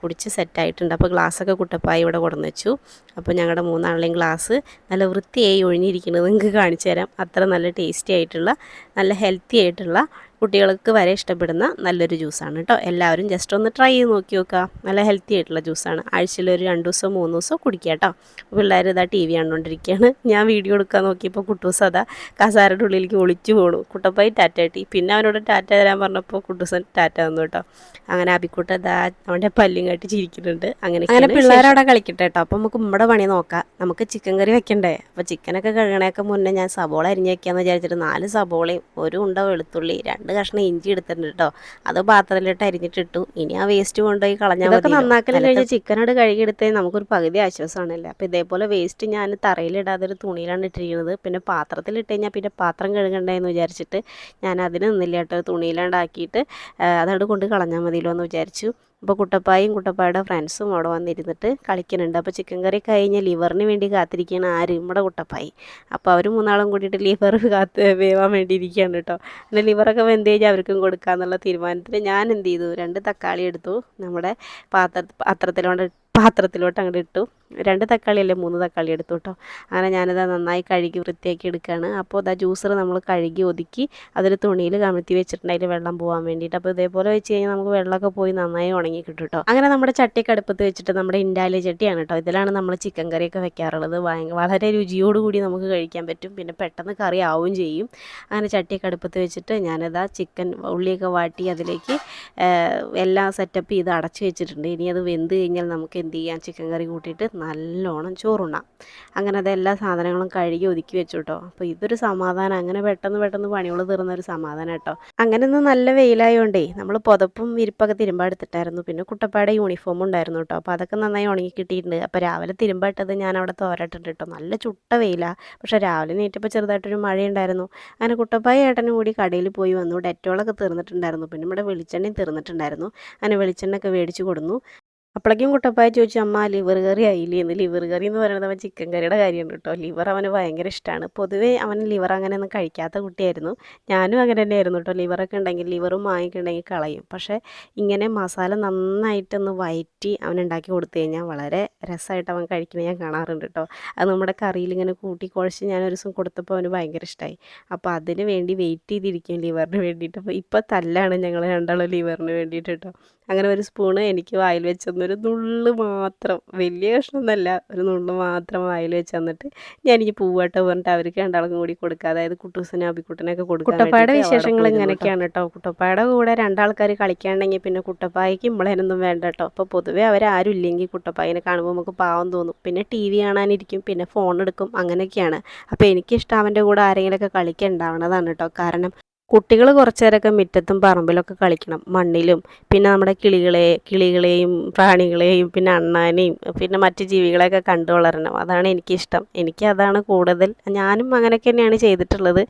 A: കുടിച്ച് സെറ്റായിട്ടുണ്ട് അപ്പോൾ ഗ്ലാസ്സൊക്കെ കുട്ടപ്പായി ഇവിടെ കൊടുന്ന് വെച്ചു അപ്പോൾ ഞങ്ങളുടെ മൂന്നാളിലെയും ഗ്ലാസ് നല്ല വൃത്തിയായി ഒഴിഞ്ഞിരിക്കുന്നത് നിങ്ങൾക്ക് കാണിച്ചു തരാം അത്ര നല്ല ടേസ്റ്റി ആയിട്ടുള്ള നല്ല ഹെൽത്തി ആയിട്ടുള്ള കുട്ടികൾക്ക് വരെ ഇഷ്ടപ്പെടുന്ന നല്ലൊരു ജ്യൂസാണ് കേട്ടോ. എല്ലാവരും ജസ്റ്റ് ഒന്ന് ട്രൈ ചെയ്ത് നോക്കി നോക്കുക. നല്ല ഹെൽത്തി ആയിട്ടുള്ള ജ്യൂസാണ്. ആഴ്ചയിൽ ഒരു രണ്ട് ദിവസം മൂന്ന് ദിവസം കുടിക്കുക കേട്ടോ. പിള്ളേർ ഇതാ ടി വി കണ്ടുകൊണ്ടിരിക്കുകയാണ് ഞാൻ വീഡിയോ എടുക്കാൻ നോക്കിയപ്പോൾ കുട്ടൂസ് അതാ കസാരയുടെ ഉള്ളിലേക്ക് ഒളിച്ചു പോണു. കുട്ടപ്പായി ടാറ്റ കിട്ടി. പിന്നെ അവനോട് ടാറ്റ തരാൻ പറഞ്ഞപ്പോൾ കുട്ടൂസൻ ടാറ്റ തന്നു കേട്ടോ. അങ്ങനെ അബിക്കുട്ട ഇതാ അവന്റെ പല്ലും കാട്ടി ചിരിക്കുന്നുണ്ട്. അങ്ങനെ അങ്ങനെ പിള്ളേരവിടെ കളിക്കട്ടെ കേട്ടോ. അപ്പോൾ നമുക്ക് നമ്മുടെ പണി നോക്കാം. നമുക്ക് ചിക്കൻ കറി വെക്കണ്ടേ? അപ്പോൾ ചിക്കനൊക്കെ കഴുകണേക്ക് മുന്നേ ഞാൻ സബോള അരിഞ്ഞ് വെക്കാമെന്ന് വിചാരിച്ചിട്ട് നാല് സബോളയും ഒരു ഉണ്ട വെളുത്തുള്ളി രണ്ട് രണ്ട് കഷ്ണം ഇഞ്ചി എടുത്തിട്ടുണ്ട് കേട്ടോ അത് പാത്രത്തിലിട്ട് അരിഞ്ഞിട്ടിട്ടു. ഇനി ആ വേസ്റ്റ് കൊണ്ടുപോയി കളഞ്ഞാൽ അതൊക്കെ നന്നാക്കലും കഴിഞ്ഞ് ചിക്കനോട് കഴുകിയെടുത്തേ നമുക്കൊരു പകുതി ആശ്വാസമാണല്ലേ. അപ്പോൾ ഇതേപോലെ വേസ്റ്റ് ഞാൻ തറയിലിടാതെ ഒരു തുണിയിലാണ് ഇട്ടിരിക്കുന്നത്. പിന്നെ പാത്രത്തിൽ ഇട്ട് കഴിഞ്ഞാൽ പിന്നെ പാത്രം കഴുകണ്ടെന്ന് വിചാരിച്ചിട്ട് ഞാൻ അതിന് നിന്നില്ല കേട്ടോ തുണിയിലാണ്ടാക്കിയിട്ട് അതവിടെ കൊണ്ട് കളഞ്ഞാൽ മതിയല്ലോ എന്ന് വിചാരിച്ചു. അപ്പോൾ കുട്ടപ്പായും കുട്ടപ്പായുടെ ഫ്രണ്ട്സും അവിടെ വന്നിരുന്നിട്ട് കളിക്കുന്നുണ്ട്. അപ്പോൾ ചിക്കൻ കറി കഴിഞ്ഞ് ലിവറിന് വേണ്ടി കാത്തിരിക്കുകയാണ് ആര്? നമ്മുടെ കുട്ടപ്പായി. അപ്പോൾ അവർ മൂന്നാളും കൂടിയിട്ട് ലിവർ കാത്ത് വേവാൻ വേണ്ടി ഇരിക്കുകയാണ് കേട്ടോ. പിന്നെ ലിവറൊക്കെ വെന്ത് കഴിഞ്ഞാൽ അവർക്കും കൊടുക്കാമെന്നുള്ള തീരുമാനത്തിൽ ഞാൻ എന്ത് ചെയ്തു? രണ്ട് തക്കാളി എടുത്തു. നമ്മുടെ പാത്ര പാത്രത്തിലോണ്ട് പാത്രത്തിലോട്ട് അങ്ങോട്ട് ഇട്ടു. രണ്ട് തക്കാളി അല്ലേ മൂന്ന് തക്കാളി എടുത്തു കേട്ടോ അങ്ങനെ ഞാനത് നന്നായി കഴുകി വൃത്തിയാക്കി എടുക്കുകയാണ് അപ്പോൾ അതാ ജ്യൂസർ നമ്മൾ കഴുകി ഒതുക്കി അതൊരു തുണിയിൽ കമഴ്ത്തി വെച്ചിട്ടുണ്ട്. അതിൽ വെള്ളം പോകാൻ വേണ്ടിയിട്ട്. അപ്പോൾ ഇതേപോലെ വെച്ച് കഴിഞ്ഞാൽ നമുക്ക് വെള്ളമൊക്കെ പോയി നന്നായി ഉണങ്ങി കിട്ടും കേട്ടോ അങ്ങനെ നമ്മുടെ ചട്ടിയൊക്കെ അടുപ്പത്ത് വെച്ചിട്ട് നമ്മുടെ ഇൻഡാലി ചട്ടിയാണ് കേട്ടോ ഇതിലാണ് നമ്മൾ ചിക്കൻ കറിയൊക്കെ വെക്കാറുള്ളത്. വളരെ രുചിയോടുകൂടി നമുക്ക് കഴിക്കാൻ പറ്റും. പിന്നെ പെട്ടെന്ന് കറി ആവുകയും ചെയ്യും. അങ്ങനെ ചട്ടിയൊക്കെ അടുപ്പത്ത് വെച്ചിട്ട് ഞാനതാ ചിക്കൻ ഉള്ളിയൊക്കെ വാട്ടി അതിലേക്ക് എല്ലാം സെറ്റപ്പ് ചെയ്ത് അടച്ചു വെച്ചിട്ടുണ്ട്. ഇനി അത് വെന്ത് കഴിഞ്ഞാൽ നമുക്ക് എന്ത് ചെയ്യാം ചിക്കൻ കറി കൂട്ടിയിട്ട് നല്ലോണം ചോറുണ്ണാം. അങ്ങനെ അത് എല്ലാ സാധനങ്ങളും കഴുകി ഒതുക്കി വെച്ചു കേട്ടോ അപ്പോൾ ഇതൊരു സമാധാനം. അങ്ങനെ പെട്ടെന്ന് പെട്ടെന്ന് പണികൾ തീർന്ന ഒരു സമാധാനം കേട്ടോ. അങ്ങനെ ഒന്ന് നല്ല വെയിലായോണ്ടേ നമ്മൾ പുതപ്പും വിരിപ്പൊക്കെ തിരുമ്പ എടുത്തിട്ടായിരുന്നു. പിന്നെ കുട്ടപ്പാടെ യൂണിഫോം ഉണ്ടായിരുന്നു കേട്ടോ. അപ്പോൾ അതൊക്കെ നന്നായി ഉണങ്ങി കിട്ടിയിട്ടുണ്ട്. അപ്പോൾ രാവിലെ തിരുമ്പിട്ടത് ഞാൻ അവിടെ തോരട്ടിട്ടുണ്ട് കേട്ടോ. നല്ല ചുട്ട വെയിലാണ് പക്ഷേ രാവിലെ നീറ്റപ്പോൾ ചെറുതായിട്ടൊരു മഴയുണ്ടായിരുന്നു. അങ്ങനെ കുട്ടപ്പായ ഏട്ടനും കൂടി കടയിൽ പോയി വന്നു. ഡെറ്റോളൊക്കെ തീർന്നിട്ടുണ്ടായിരുന്നു. പിന്നെ നമ്മുടെ വെളിച്ചെണ്ണയും തീർന്നിട്ടുണ്ടായിരുന്നു. അങ്ങനെ വെളിച്ചെണ്ണ ഒക്കെ മേടിച്ച് കൊടുന്നു. അപ്പോഴേക്കും കുട്ടപ്പായ ചോദിച്ചു അമ്മ ലിവർ കറി ആയില്ലേ? എന്ന്. ലിവർ കറി എന്ന് പറയുന്നത് അവൻ ചിക്കൻ കറിയുടെ കാര്യമാണ് കേട്ടോ. ലിവർ അവന് ഭയങ്കര ഇഷ്ടമാണ് പൊതുവേ അവൻ ലിവർ അങ്ങനെയൊന്നും കഴിക്കാത്ത കുട്ടിയായിരുന്നു. ഞാനും അങ്ങനെ തന്നെയായിരുന്നു കേട്ടോ. ലിവറൊക്കെ ഉണ്ടെങ്കിൽ ലിവറും മാങ്ങയൊക്കെ ഉണ്ടെങ്കിൽ കളയും. പക്ഷേ ഇങ്ങനെ മസാല നന്നായിട്ടൊന്ന് വയറ്റി അവൻ ഉണ്ടാക്കി കൊടുത്തു കഴിഞ്ഞാൽ വളരെ രസമായിട്ട് അവൻ കഴിക്കുന്നത് ഞാൻ കാണാറുണ്ട് കേട്ടോ. അത് നമ്മുടെ കറിയിൽ ഇങ്ങനെ കൂട്ടി കുഴച്ച് ഞാൻ ഒരു ദിവസം കൊടുത്തപ്പോൾ അവന് ഭയങ്കര ഇഷ്ടമായി അപ്പോൾ അതിന് വേണ്ടി വെയിറ്റ് ചെയ്തിരിക്കും ലിവറിന് വേണ്ടിയിട്ട്. അപ്പോൾ ഇപ്പോൾ തല്ലാണ് ഞങ്ങൾ രണ്ടാളും ലിവറിന് വേണ്ടിയിട്ട് കേട്ടോ. അങ്ങനെ ഒരു സ്പൂണ് എനിക്ക് വായിൽ വെച്ച് തന്നൊരു നുള്ള് മാത്രം വലിയ കഷ്ണമൊന്നുമല്ല ഒരു നുള്ള് മാത്രം വായിൽ വെച്ച് തന്നിട്ട് ഞാൻ എനിക്ക് പൂവാട്ടോ പറഞ്ഞിട്ട് അവർക്ക് രണ്ടാൾക്കും കൂടി കൊടുക്കുക അതായത് കുട്ടൂസിനെ അബിക്കുട്ടനൊക്കെ കൊടുക്കും കുട്ടപ്പായുടെ വിശേഷങ്ങൾ ഇങ്ങനെയൊക്കെയാണ് കേട്ടോ. കുട്ടപ്പായുടെ കൂടെ രണ്ടാൾക്കാർ കളിക്കാണ്ടെങ്കിൽ പിന്നെ കുട്ടപ്പായക്ക് ഇമ്പളേനൊന്നും വേണ്ട കേട്ടോ. അപ്പോൾ പൊതുവേ അവരാരും ഇല്ലെങ്കിൽ കുട്ടപ്പായനെ കാണുമ്പോൾ നമുക്ക് പാവം തോന്നും. പിന്നെ ടി വി കാണാനിരിക്കും പിന്നെ ഫോൺ എടുക്കും അങ്ങനെയൊക്കെയാണ്. അപ്പോൾ എനിക്കിഷ്ടം അവന്റെ കൂടെ ആരെങ്കിലുമൊക്കെ കളിക്കാൻ ഉണ്ടാവണതാണ് കേട്ടോ. കാരണം കുട്ടികൾ കുറച്ച് നേരമൊക്കെ മുറ്റത്തും പറമ്പിലൊക്കെ കളിക്കണം. മണ്ണിലും പിന്നെ നമ്മുടെ കിളികളെ കിളികളെയും പ്രാണികളെയും പിന്നെ അണ്ണാനെയും പിന്നെ മറ്റ് ജീവികളെയൊക്കെ കണ്ടു വളരണം. അതാണ് എനിക്കിഷ്ടം. എനിക്ക് അതാണ് കൂടുതൽ. ഞാനും അങ്ങനെയൊക്കെ തന്നെയാണ് ചെയ്തിട്ടുള്ളത്.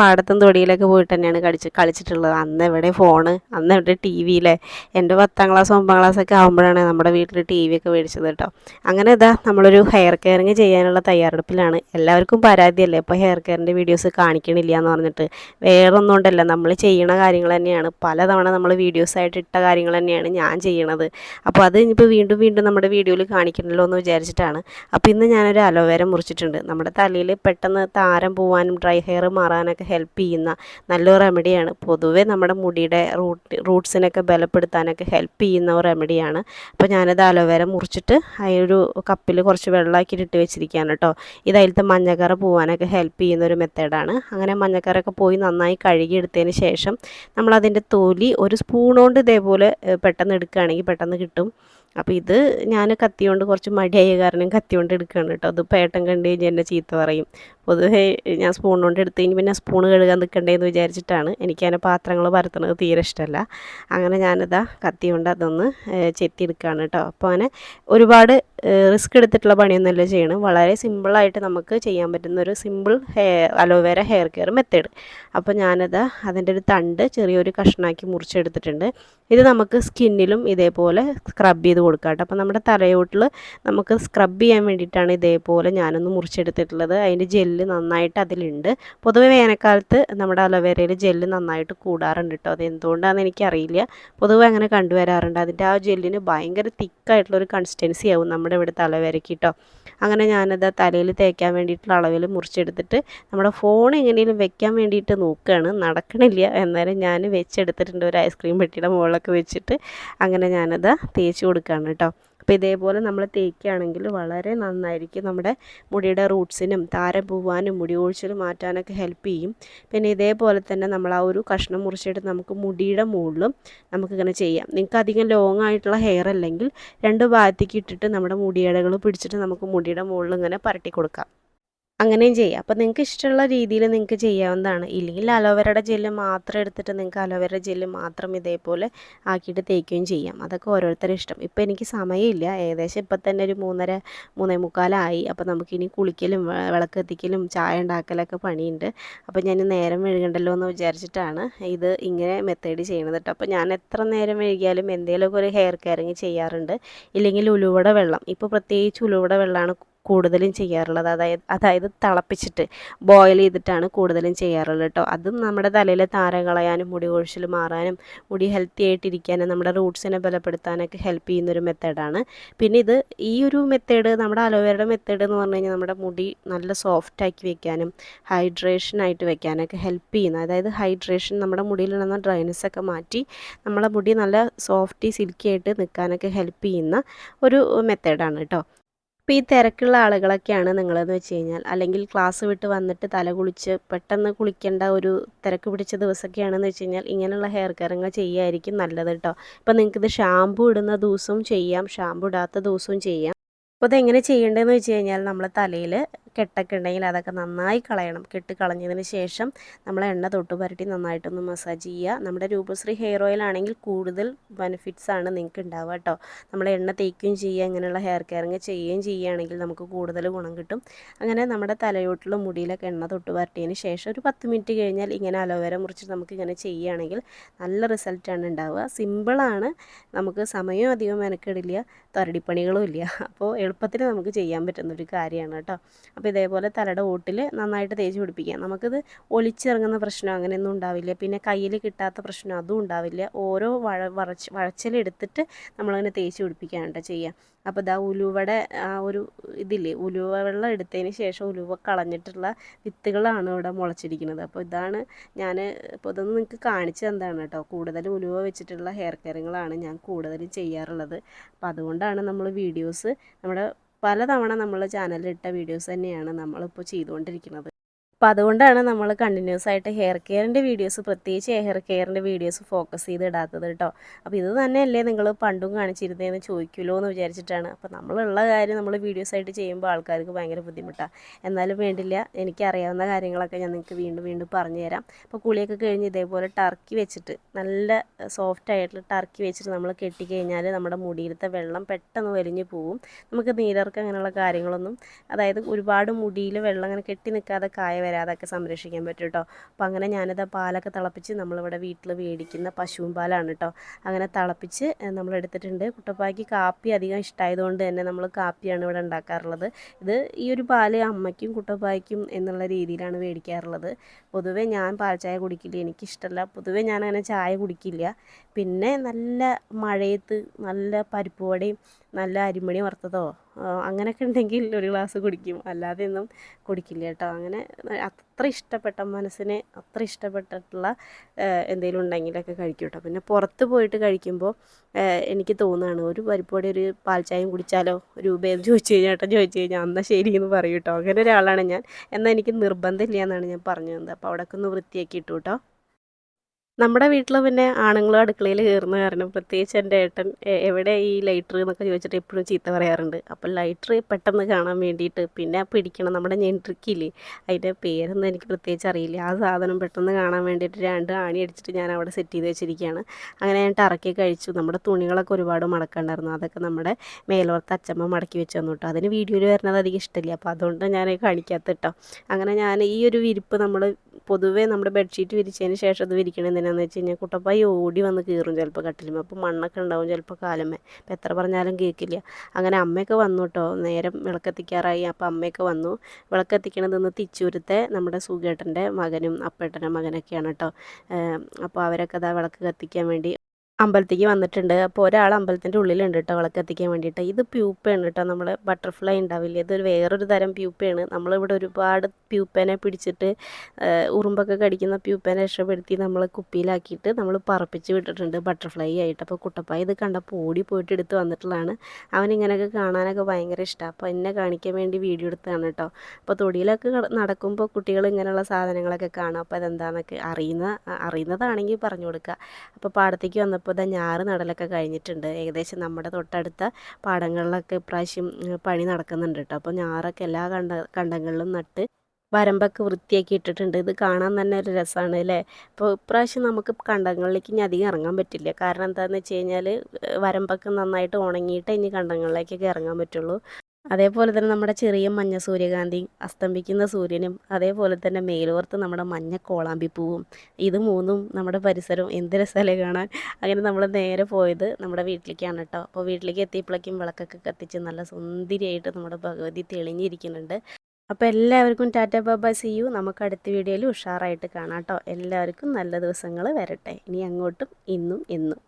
A: പാടത്തും തൊടിയിലൊക്കെ പോയിട്ട് തന്നെയാണ് കളിച്ച് കളിച്ചിട്ടുള്ളത്. അന്ന് എവിടെ ഫോണ് അന്ന് എവിടെ ടി വിയിലെ. എന്റെ പത്താം ക്ലാസ് ഒമ്പതാം ക്ലാസ്സൊക്കെ ആകുമ്പോഴാണ് നമ്മുടെ വീട്ടിൽ ടി വി ഒക്കെ മേടിച്ചത് കേട്ടോ. അങ്ങനെ ഇതാ നമ്മളൊരു ഹെയർ കെയറിങ് ചെയ്യാനുള്ള തയ്യാറെടുപ്പിലാണ്. എല്ലാവർക്കും പരാതിയല്ലേ? ഇപ്പോൾ ഹെയർ കെയറിന്റെ വീഡിയോസ് കാണിക്കണില്ല എന്ന് പറഞ്ഞിട്ട്. വേറെ ഒന്നും കൊണ്ടല്ല നമ്മൾ ചെയ്യണ കാര്യങ്ങൾ തന്നെയാണ്. പലതവണ നമ്മൾ വീഡിയോസായിട്ട് ഇട്ട കാര്യങ്ങൾ തന്നെയാണ് ഞാൻ ചെയ്യണത്. അപ്പോൾ അത് ഇനിയിപ്പോൾ വീണ്ടും വീണ്ടും നമ്മുടെ വീഡിയോയിൽ കാണിക്കണമല്ലോ എന്ന് വിചാരിച്ചിട്ടാണ്. അപ്പോൾ ഇന്ന് ഞാനൊരു അലോവേര മുറിച്ചിട്ടുണ്ട്. നമ്മുടെ തലയിൽ പെട്ടെന്ന് താരം പോവാനും ഡ്രൈ ഹെയർ മാറാനൊക്കെ ഹെൽപ്പ് ചെയ്യുന്ന നല്ലൊരു റെമഡിയാണ് പൊതുവേ നമ്മുടെ മുടിയുടെ റൂട്ട് റൂട്ട്സിനൊക്കെ ബലപ്പെടുത്താനൊക്കെ ഹെൽപ്പ് ചെയ്യുന്ന ഒരു റെമഡിയാണ് അപ്പോൾ ഞാനത് അലോവേര മുറിച്ചിട്ട് അതിനൊരു കപ്പിൽ കുറച്ച് വെള്ളമാക്കിയിട്ട് ഇട്ട് വെച്ചിരിക്കുകയാണ് കേട്ടോ. ഇത് അതിലത്തെ മഞ്ഞക്കറ പോവാനൊക്കെ ഹെൽപ്പ് ചെയ്യുന്ന ഒരു മെത്തേഡാണ് അങ്ങനെ മഞ്ഞക്കറൊക്കെ പോയി നന്നായി കഴുകിയെടുത്തതിന് ശേഷം നമ്മളതിന്റെ തൊലി ഒരു സ്പൂൺ കൊണ്ട് ഇതേപോലെ പെട്ടെന്ന് എടുക്കുകയാണെങ്കിൽ പെട്ടെന്ന് കിട്ടും. അപ്പോൾ ഇത് ഞാൻ കത്തി കൊണ്ട് കുറച്ച് മടിയായ കാരണം കത്തി കൊണ്ട് എടുക്കുകയാണ് കേട്ടോ. അത് പേട്ടൻ കണ്ടു കഴിഞ്ഞാൽ എന്നെ ചീത്ത പറയും. പൊതുവേ ഞാൻ സ്പൂൺ കൊണ്ട് എടുത്ത് കഴിഞ്ഞ് പിന്നെ സ്പൂൺ കഴുകാൻ നിൽക്കണ്ടേ നിൽക്കണ്ടേന്ന് വിചാരിച്ചിട്ടാണ് എനിക്കതിനെ പാത്രങ്ങൾ പരത്തുന്നത് തീരെ ഇഷ്ടമല്ല. അങ്ങനെ ഞാനിതാ കത്തി കൊണ്ട് അതൊന്ന് ചെത്തി ചെത്തിയെടുക്കുകയാണ് കേട്ടോ അപ്പോൾ അങ്ങനെ ഒരുപാട് റിസ്ക് എടുത്തിട്ടുള്ള പണിയൊന്നുമല്ല ചെയ്യണം വളരെ സിമ്പിളായിട്ട് നമുക്ക് ചെയ്യാൻ പറ്റുന്ന ഒരു simple hair aloe vera hair care method അപ്പോൾ ഞാനത് അതിന്റെ ഒരു തണ്ട് ചെറിയൊരു കഷ്ണാക്കി മുറിച്ചെടുത്തിട്ടുണ്ട്. ഇത് നമുക്ക് സ്കിന്നിലും ഇതേപോലെ സ്ക്രബ് ചെയ്ത് കൊടുക്കാം കേട്ടോ അപ്പോൾ നമ്മുടെ തലയോട്ടിൽ നമുക്ക് സ്ക്രബ് ചെയ്യാൻ വേണ്ടിയിട്ടാണ് ഇതേപോലെ ഞാനൊന്ന് മുറിച്ചെടുത്തിട്ടുള്ളത്. അതിന്റെ ജെല്ല് നന്നായിട്ട് അതിലുണ്ട്. പൊതുവെ വേനൽക്കാലത്ത് നമ്മുടെ അലോവേരയിൽ ജെല്ല് നന്നായിട്ട് കൂടാറുണ്ട് കേട്ടോ അത് എന്തുകൊണ്ടാണെന്ന് എനിക്കറിയില്ല. പൊതുവെ അങ്ങനെ കണ്ടുവരാറുണ്ട്. അതിന്റെ ആ ജെല്ലിന് ഭയങ്കര തിക്കായിട്ടുള്ളൊരു കൺസിസ്റ്റൻസി ആവും നമ്മുടെ ഇവിടുത്തെ അലോവേരയ്ക്ക് കേട്ടോ അങ്ങനെ ഞാനത് തലയിൽ തേക്കാൻ വേണ്ടിയിട്ടുള്ള അളവിൽ മുറിച്ചെടുത്തിട്ട് നമ്മുടെ ഫോൺ എങ്ങനെയും വെക്കാൻ വേണ്ടിയിട്ട് നോക്കുകയാണ് നടക്കണില്ല. എന്നാലും ഞാൻ വെച്ചെടുത്തിട്ടുണ്ട് ഒരു ഐസ്ക്രീം പെട്ടിയുടെ മുകളിലൊക്കെ വെച്ചിട്ട്. അങ്ങനെ ഞാനത് തേച്ച് കൊടുക്കുകയാണ് കേട്ടോ അപ്പോൾ ഇതേപോലെ നമ്മൾ തേക്കുകയാണെങ്കിൽ വളരെ നന്നായിരിക്കും. നമ്മുടെ മുടിയുടെ റൂട്ട്സിനും താരം പോവാനും മുടി ഒഴിച്ചിൽ മാറ്റാനൊക്കെ ഹെൽപ്പ് ചെയ്യും. പിന്നെ ഇതേപോലെ തന്നെ നമ്മൾ ആ ഒരു കഷ്ണം മുറിച്ചിട്ട് നമുക്ക് മുടിയുടെ മുകളിലും നമുക്കിങ്ങനെ ചെയ്യാം. നിങ്ങൾക്ക് അധികം ലോങ് ആയിട്ടുള്ള ഹെയർ അല്ലെങ്കിൽ രണ്ട് ഭാഗത്തേക്ക് ഇട്ടിട്ട് നമ്മുടെ മുടിയടകൾ പിടിച്ചിട്ട് നമുക്ക് മുടിയുടെ മുകളിൽ ഇങ്ങനെ പരട്ടി കൊടുക്കാം. അങ്ങനെയും ചെയ്യാം. അപ്പോൾ നിങ്ങൾക്ക് ഇഷ്ടമുള്ള രീതിയിൽ നിങ്ങൾക്ക് ചെയ്യാവുന്നതാണ്. ഇല്ലെങ്കിൽ അലോവേരയുടെ ജെല്ല് മാത്രം എടുത്തിട്ട് നിങ്ങൾക്ക് അലോവേര ജെല്ല് മാത്രം ഇതേപോലെ ആക്കിയിട്ട് തേക്കുകയും ചെയ്യാം. അതൊക്കെ ഓരോരുത്തരുടെ ഇഷ്ടം. ഇപ്പോൾ എനിക്ക് സമയമില്ല. ഏകദേശം ഇപ്പം തന്നെ ഒരു മൂന്നര മൂന്നേ മുക്കാലായി. അപ്പോൾ നമുക്കിനി കുളിക്കലും വിളക്ക് എത്തിക്കലും ചായ ഉണ്ടാക്കലൊക്കെ പണിയുണ്ട്. അപ്പോൾ ഞാൻ നേരം മെഴുകണ്ടല്ലോ എന്ന് വിചാരിച്ചിട്ടാണ് ഇത് ഇങ്ങനെ മെത്തേഡ് ചെയ്യണത് കേട്ടോ. അപ്പോൾ ഞാൻ എത്ര നേരം മെഴുകിയാലും എന്തെങ്കിലുമൊക്കെ ഒരു ഹെയർ കെയറിങ് ചെയ്യാറുണ്ട്. ഇല്ലെങ്കിൽ ഉലുവട വെള്ളം. ഇപ്പോൾ പ്രത്യേകിച്ച് ഉലുവട വെള്ളമാണ് കൂടുതലും ചെയ്യാറുള്ളത്. അതായത് അതായത് തിളപ്പിച്ചിട്ട് ബോയിൽ ചെയ്തിട്ടാണ് കൂടുതലും ചെയ്യാറുള്ളത് കേട്ടോ അതും നമ്മുടെ തലയിലെ താര കളയാനും മുടി കൊഴിച്ചിൽ മാറാനും മുടി ഹെൽത്തി ആയിട്ടിരിക്കാനും നമ്മുടെ റൂട്ട്സിനെ ബലപ്പെടുത്താനൊക്കെ ഹെൽപ്പ് ചെയ്യുന്നൊരു മെത്തേഡാണ് പിന്നെ ഇത് ഈ ഒരു മെത്തേഡ് നമ്മുടെ അലോവേരയുടെ മെത്തേഡ് എന്ന് പറഞ്ഞു കഴിഞ്ഞാൽ നമ്മുടെ മുടി നല്ല സോഫ്റ്റ് ആക്കി വെക്കാനും ഹൈഡ്രേഷൻ ആയിട്ട് വെക്കാനൊക്കെ ഹെൽപ്പ് ചെയ്യുന്നു അതായത് ഹൈഡ്രേഷൻ നമ്മുടെ മുടിയിലുള്ള ഡ്രൈനസ് ഒക്കെ മാറ്റി നമ്മുടെ മുടി നല്ല സോഫ്റ്റി സിൽക്കി ആയിട്ട് നിൽക്കാനൊക്കെ ഹെൽപ്പ് ചെയ്യുന്ന ഒരു മെത്തേഡാണ് കേട്ടോ ഇപ്പോൾ ഈ തിരക്കുള്ള ആളുകളൊക്കെയാണ് നിങ്ങളെന്ന് വെച്ച് കഴിഞ്ഞാൽ. അല്ലെങ്കിൽ ക്ലാസ് വിട്ട് വന്നിട്ട് തല കുളിച്ച് പെട്ടെന്ന് കുളിക്കേണ്ട ഒരു തിരക്ക് പിടിച്ച ദിവസമൊക്കെയാണെന്ന് വെച്ച് കഴിഞ്ഞാൽ ഇങ്ങനെയുള്ള ഹെയർ കെയറിങ് ചെയ്യുമായിരിക്കും നല്ലത് കേട്ടോ. ഇപ്പോൾ നിങ്ങൾക്കിത് ഷാമ്പു ഇടുന്ന ദിവസവും ചെയ്യാം. ഷാമ്പു ഇടാത്ത ദിവസവും ചെയ്യാം. അപ്പോൾ എങ്ങനെ ചെയ്യേണ്ടതെന്ന് വെച്ച് കഴിഞ്ഞാൽ നമ്മൾ തലയിൽ കെട്ടൊക്കെ ഉണ്ടെങ്കിൽ അതൊക്കെ നന്നായി കളയണം. കെട്ട് കളഞ്ഞതിന് ശേഷം നമ്മൾ എണ്ണ തൊട്ട് പുരട്ടി നന്നായിട്ടൊന്ന് മസാജ് ചെയ്യുക. നമ്മുടെ രൂപശ്രീ ഹെയർ ഓയിൽ ആണെങ്കിൽ കൂടുതൽ ബെനിഫിറ്റ്സ് ആണ് നിങ്ങൾക്ക് ഉണ്ടാവുക കേട്ടോ. നമ്മൾ എണ്ണ തേക്കുകയും ചെയ്യുക ഇങ്ങനെയുള്ള ഹെയർ കെയറിങ് ചെയ്യുകയും ചെയ്യുകയാണെങ്കിൽ നമുക്ക് കൂടുതൽ ഗുണം കിട്ടും. അങ്ങനെ നമ്മുടെ തലയോട്ടിലും മുടിയിലൊക്കെ എണ്ണ തൊട്ട് പുരട്ടിയതിന് ശേഷം ഒരു പത്ത് മിനിറ്റ് കഴിഞ്ഞാൽ ഇങ്ങനെ അലോവേര മുറിച്ച് നമുക്ക് ഇങ്ങനെ ചെയ്യുകയാണെങ്കിൽ നല്ല റിസൾട്ടാണ് ഉണ്ടാവുക. സിമ്പിളാണ് നമുക്ക് സമയം അധികം മെനക്കെടില്ല തരടിപ്പണികളും ഇല്ല. അപ്പോൾ എളുപ്പത്തിൽ നമുക്ക് ചെയ്യാൻ പറ്റുന്ന ഒരു കാര്യമാണ് കേട്ടോ. അപ്പോൾ ഇതേപോലെ തലയുടെ ഓട്ടിൽ നന്നായിട്ട് തേച്ച് പിടിപ്പിക്കുക നമുക്കിത് ഒലിച്ചിറങ്ങുന്ന പ്രശ്നം അങ്ങനെയൊന്നും ഉണ്ടാവില്ല. പിന്നെ കയ്യിൽ കിട്ടാത്ത പ്രശ്നം അതും ഉണ്ടാവില്ല. ഓരോ വഴ വറച്ച് വഴച്ചിലെടുത്തിട്ട് നമ്മളങ്ങനെ തേച്ച് പിടിപ്പിക്കുകയാണ് കേട്ടോ ചെയ്യുക. അപ്പോൾ ഇതാ ഉലുവയുടെ ആ ഒരു ഇതില്ലേ ഉലുവ വെള്ളം എടുത്തതിന് ശേഷം ഉലുവ കളഞ്ഞിട്ടുള്ള വിത്തുകളാണ് ഇവിടെ മുളച്ചിരിക്കുന്നത്. അപ്പോൾ ഇതാണ് ഞാൻ ഇപ്പോൾ ഇതൊന്നും നിങ്ങൾക്ക് കാണിച്ചു തന്നതാണ് കേട്ടോ? കൂടുതലും ഉലുവ വെച്ചിട്ടുള്ള ഹെയർ കെയറിങ്ങളാണ് ഞാൻ കൂടുതലും ചെയ്യാറുള്ളത്. അപ്പോൾ അതുകൊണ്ടാണ് നമ്മൾ വീഡിയോസ് നമ്മുടെ പലതവണ നമ്മൾ ചാനലിൽ ഇട്ട വീഡിയോസ് തന്നെയാണ് നമ്മളിപ്പോൾ ചെയ്തുകൊണ്ടിരിക്കുന്നത്. അപ്പോൾ അതുകൊണ്ടാണ് നമ്മൾ കണ്ടിന്യൂസ് ആയിട്ട് ഹെയർ കെയറിന്റെ വീഡിയോസ് പ്രത്യേകിച്ച് ഹെയർ കെയറിന്റെ വീഡിയോസ് ഫോക്കസ് ചെയ്ത് ഇടാത്തത് കേട്ടോ അപ്പോൾ ഇത് തന്നെയല്ലേ നിങ്ങൾ പണ്ടും കാണിച്ചിരുന്നതെന്ന് ചോദിക്കുമല്ലോ എന്ന് വിചാരിച്ചിട്ടാണ്. അപ്പോൾ നമ്മളുള്ള കാര്യം നമ്മൾ വീഡിയോസ് ആയിട്ട് ചെയ്യുമ്പോൾ ആൾക്കാർക്ക് ഭയങ്കര ബുദ്ധിമുട്ടാണ് എന്നാലും വേണ്ടില്ല എനിക്കറിയാവുന്ന കാര്യങ്ങളൊക്കെ ഞാൻ നിങ്ങൾക്ക് വീണ്ടും വീണ്ടും പറഞ്ഞു തരാം അപ്പോൾ കുളിയൊക്കെ കഴിഞ്ഞ് ഇതേപോലെ ടർക്കി വെച്ചിട്ട് നല്ല സോഫ്റ്റ് ആയിട്ടുള്ള ടർക്കി വെച്ചിട്ട് നമ്മൾ കെട്ടിക്കഴിഞ്ഞാൽ നമ്മുടെ മുടിയിലത്തെ വെള്ളം പെട്ടെന്ന് വലിഞ്ഞു പോവും. നമുക്ക് നീരർക്ക് അങ്ങനെയുള്ള കാര്യങ്ങളൊന്നും അതായത് ഒരുപാട് മുടിയിൽ വെള്ളം അങ്ങനെ കെട്ടി നിൽക്കാതെ കായ വരാതൊക്കെ സംരക്ഷിക്കാൻ പറ്റും കേട്ടോ അപ്പോൾ അങ്ങനെ ഞാനത് പാലൊക്കെ തിളപ്പിച്ച് നമ്മളിവിടെ വീട്ടിൽ മേടിക്കുന്ന പശുവും പാലാണ് കേട്ടോ അങ്ങനെ തിളപ്പിച്ച് നമ്മൾ എടുത്തിട്ടുണ്ട് കുട്ടപ്പായ്ക്ക് കാപ്പി അധികം ഇഷ്ടമായതുകൊണ്ട് തന്നെ നമ്മൾ കാപ്പിയാണ് ഇവിടെ ഉണ്ടാക്കാറുള്ളത്. ഇത് ഈ ഒരു പാൽ അമ്മയ്ക്കും കുട്ടപ്പായ്ക്കും എന്നുള്ള രീതിയിലാണ് മേടിക്കാറുള്ളത് പൊതുവേ ഞാൻ പാൽ ചായ കുടിക്കില്ല എനിക്കിഷ്ടമല്ല പൊതുവേ ഞാൻ അങ്ങനെ ചായ കുടിക്കില്ല. പിന്നെ നല്ല മഴയത്ത് നല്ല പരിപ്പ് വടയും നല്ല അരിമണി വറുത്തതോ അങ്ങനെയൊക്കെ ഉണ്ടെങ്കിൽ ഒരു ഗ്ലാസ് കുടിക്കും. അല്ലാതെ ഒന്നും കുടിക്കില്ല കേട്ടോ. അങ്ങനെ അത്ര ഇഷ്ടപ്പെട്ട മനസ്സിന് അത്ര ഇഷ്ടപ്പെട്ടിട്ടുള്ള എന്തെങ്കിലും ഉണ്ടെങ്കിലൊക്കെ കഴിക്കും കേട്ടോ. പിന്നെ പുറത്ത് പോയിട്ട് കഴിക്കുമ്പോൾ എനിക്ക് തോന്നുകയാണ് ഒരു പരിപ്പോടെ ഒരു പാൽ ചായയും കുടിച്ചാലോ? രൂപയെന്ന് ചോദിച്ചു കഴിഞ്ഞാൽ ഏട്ടൻ ചോദിച്ചു കഴിഞ്ഞാൽ എന്നാൽ ശരി എന്ന് പറയും കേട്ടോ. അങ്ങനെ ഒരാളാണ് ഞാൻ. എന്നാൽ എനിക്ക് നിർബന്ധമില്ല എന്നാണ് ഞാൻ പറഞ്ഞു തന്നത് അപ്പോൾ അവിടെയൊക്കെ ഒന്ന് വൃത്തിയാക്കി ഇട്ടു കേട്ടോ. നമ്മുടെ വീട്ടിൽ പിന്നെ ആണുങ്ങളും അടുക്കളയിൽ കയറുന്ന കാരണം പ്രത്യേകിച്ച് എന്റെ ഏട്ടൻ എവിടെ ഈ ലൈറ്റർ എന്നൊക്കെ ചോദിച്ചിട്ട് എപ്പോഴും ചീത്ത പറയാറുണ്ട്. അപ്പോൾ ലൈറ്റർ പെട്ടെന്ന് കാണാൻ വേണ്ടിയിട്ട് പിന്നെ പിടിക്കണം. നമ്മുടെ ഞെൻട്രിക്കില്ലേ അതിന്റെ പേരൊന്നും എനിക്ക് പ്രത്യേകിച്ച് അറിയില്ല. ആ സാധനം പെട്ടെന്ന് കാണാൻ വേണ്ടിയിട്ട് രണ്ട് ആണി അടിച്ചിട്ട് ഞാൻ അവിടെ സെറ്റ് ചെയ്ത് വെച്ചിരിക്കുകയാണ്. അങ്ങനെ ഞാൻ ടറക്കി കഴിച്ചു. നമ്മുടെ തുണികളൊക്കെ ഒരുപാട് മടക്കണ്ടായിരുന്നു. അതൊക്കെ നമ്മുടെ മേലോർത്ത് അച്ചമ്മ മടക്കി വെച്ച് തന്നു കേട്ടോ. അതിന് വീഡിയോയിൽ വരുന്നത് അധികം ഇഷ്ടമില്ല. അപ്പോൾ അതുകൊണ്ട് ഞാൻ കാണിക്കാത്ത കേട്ടോ. അങ്ങനെ ഞാൻ ഈ ഒരു വിരിപ്പ് നമ്മൾ പൊതുവേ നമ്മുടെ ബെഡ്ഷീറ്റ് വിരിച്ചതിന് ശേഷം അത് വിരിക്കണം എന്തിനാന്ന് വെച്ച് കഴിഞ്ഞാൽ കുട്ടപ്പായി ഓടി വന്ന് കീറും ചിലപ്പോൾ കട്ടിലുമേ അപ്പോൾ മണ്ണൊക്കെ ഉണ്ടാവും ചിലപ്പോൾ കാലമേ അപ്പോൾ എത്ര പറഞ്ഞാലും കേൾക്കില്ല അങ്ങനെ അമ്മയൊക്കെ വന്നു കേട്ടോ നേരം വിളക്കെത്തിക്കാറായി. അപ്പോൾ അമ്മയൊക്കെ വന്നു. വിളക്കെത്തിക്കണത് ഇന്ന് തിച്ചൂരത്തെ നമ്മുടെ സുഖേട്ടന്റെ മകനും അപ്പേട്ടന്റെ മകനൊക്കെയാണ് കേട്ടോ അപ്പോൾ അവരൊക്കെ അതാ വിളക്ക് കത്തിക്കാൻ വേണ്ടി അമ്പലത്തേക്ക് വന്നിട്ടുണ്ട്. അപ്പോൾ ഒരാൾ അമ്പലത്തിന്റെ ഉള്ളിലുണ്ട് കേട്ടോ വിളക്ക് എത്തിക്കാൻ വേണ്ടിയിട്ട്. ഇത് പ്യൂപ്പയാണ് കേട്ടോ നമ്മൾ ബട്ടർഫ്ലൈ ഉണ്ടാവില്ല? ഇതൊരു വേറൊരു തരം പ്യൂപ്പയാണ്. നമ്മളിവിടെ ഒരുപാട് പ്യൂപ്പേനെ പിടിച്ചിട്ട് ഉറുമ്പൊക്കെ കടിക്കുന്ന പ്യൂപ്പേനെ രക്ഷപ്പെടുത്തി നമ്മൾ കുപ്പിയിലാക്കിയിട്ട് നമ്മൾ പറപ്പിച്ച് വിട്ടിട്ടുണ്ട് ബട്ടർഫ്ലൈ ആയിട്ട്. അപ്പോൾ കുട്ടപ്പായ ഇത് കണ്ടപ്പോൾ ഓടി പോയിട്ട് എടുത്ത് വന്നിട്ടുള്ളതാണ്. അവനിങ്ങനെയൊക്കെ കാണാനൊക്കെ ഭയങ്കര ഇഷ്ടമാണ് അപ്പോൾ എന്നെ കാണിക്കാൻ വേണ്ടി വീഡിയോ എടുത്തതാണ് കേട്ടോ. അപ്പോൾ തൊടിയിലൊക്കെ നടക്കുമ്പോൾ കുട്ടികൾ ഇങ്ങനെയുള്ള സാധനങ്ങളൊക്കെ കാണും. അപ്പോൾ അതെന്താണെന്നൊക്കെ അറിയുന്ന അറിയുന്നതാണെങ്കിൽ പറഞ്ഞു കൊടുക്കുക. അപ്പോൾ പാടത്തേക്ക് വന്നപ്പോൾ ഇപ്പോൾ ഇതാ ഞാറ് നടലൊക്കെ കഴിഞ്ഞിട്ടുണ്ട്. ഏകദേശം നമ്മുടെ തൊട്ടടുത്ത പാടങ്ങളിലൊക്കെ ഇപ്രാവശ്യം പണി നടക്കുന്നുണ്ട് കേട്ടോ അപ്പോൾ ഞാറൊക്കെ എല്ലാ കണ്ട കണ്ടങ്ങളിലും നട്ട് വരമ്പൊക്കെ വൃത്തിയാക്കി ഇട്ടിട്ടുണ്ട്. ഇത് കാണാൻ തന്നെ ഒരു രസമാണ് അല്ലേ അപ്പോൾ ഇപ്രാവശ്യം നമുക്ക് കണ്ടങ്ങളിലേക്ക് ഇനി അധികം ഇറങ്ങാൻ പറ്റില്ല. കാരണം എന്താണെന്ന് വെച്ച് കഴിഞ്ഞാൽ വരമ്പൊക്കെ നന്നായിട്ട് ഉണങ്ങിയിട്ട് ഇനി കണ്ടങ്ങളിലേക്കൊക്കെ ഇറങ്ങാൻ പറ്റുള്ളൂ. അതേപോലെ തന്നെ നമ്മുടെ ചെറിയ മഞ്ഞ സൂര്യകാന്തി അസ്തമിക്കുന്ന സൂര്യനും അതേപോലെ തന്നെ മേലോർത്ത് നമ്മുടെ മഞ്ഞ കോളാമ്പിപ്പൂവും ഇത് മൂന്നും നമ്മുടെ പരിസരം എന്ത് രസമല്ലേ കാണാൻ. അങ്ങനെ നമ്മൾ നേരെ പോയത് നമ്മുടെ വീട്ടിലേക്കാണ് കേട്ടോ. അപ്പോൾ വീട്ടിലേക്ക് എത്തിയപ്പോഴേക്കും വിളക്കൊക്കെ കത്തിച്ച് നല്ല സുന്ദരിയായിട്ട് നമ്മുടെ ഭഗവതി തെളിഞ്ഞിരിക്കുന്നുണ്ട്. അപ്പോൾ എല്ലാവർക്കും ടാറ്റ ബാബ സി യു. നമുക്ക് അടുത്ത വീഡിയോയിൽ ഉഷാറായിട്ട് കാണാം കേട്ടോ. എല്ലാവർക്കും നല്ല ദിവസങ്ങൾ വരട്ടെ. ഇനി അങ്ങോട്ടും ഇന്നും എന്നും.